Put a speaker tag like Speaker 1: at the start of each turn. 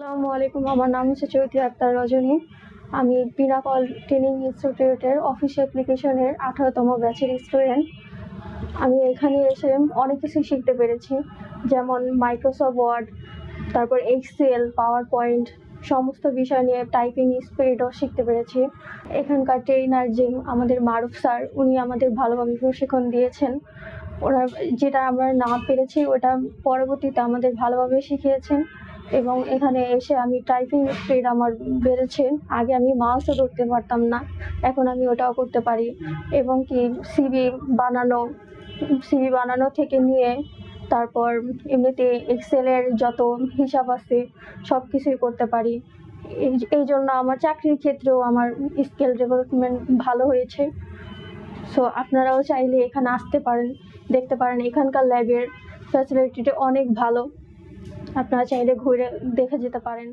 Speaker 1: আসসালামু আলাইকুম। আমার নাম হচ্ছে চৈতি আক্তার রজনী। আমি পিনাকল ট্রেনিং ইনস্টিটিউটের অফিস অ্যাপ্লিকেশনের আঠারোতম ব্যাচের স্টুডেন্ট। আমি এখানে এসে অনেক কিছু শিখতে পেরেছি, যেমন মাইক্রোসফট ওয়ার্ড, তারপর এক্সেল পাওয়ার পয়েন্ট সমস্ত বিষয় নিয়ে টাইপিং স্পিডও শিখতে পেরেছি। এখানকার ট্রেনার যে আমাদের মারুফ স্যার, উনি আমাদের ভালোভাবে প্রশিক্ষণ দিয়েছেন। ওরা যেটা আমরা না পেরেছি, ওটা পরবর্তীতে আমাদের ভালোভাবে শিখিয়েছেন। এবং এখানে এসে আমি টাইপিং স্পিড আমার বেড়েছে। আগে আমি মাউসও ধরতে পারতাম না, এখন আমি ওটাও করতে পারি। এবং কি সিবি বানানো সিবি বানানো থেকে নিয়ে তারপর এমনিতে এক্সেলের যত হিসাব আছে সব কিছুই করতে পারি। এই জন্য আমার চাকরির ক্ষেত্রেও আমার স্কিল ডেভেলপমেন্ট ভালো হয়েছে। সো আপনারাও চাইলে এখানে আসতে পারেন, দেখতে পারেন। এখানকার ল্যাবের ফ্যাসিলিটিটা অনেক ভালো। আপনারা চাইলে ঘুরে দেখে যেতে পারেন।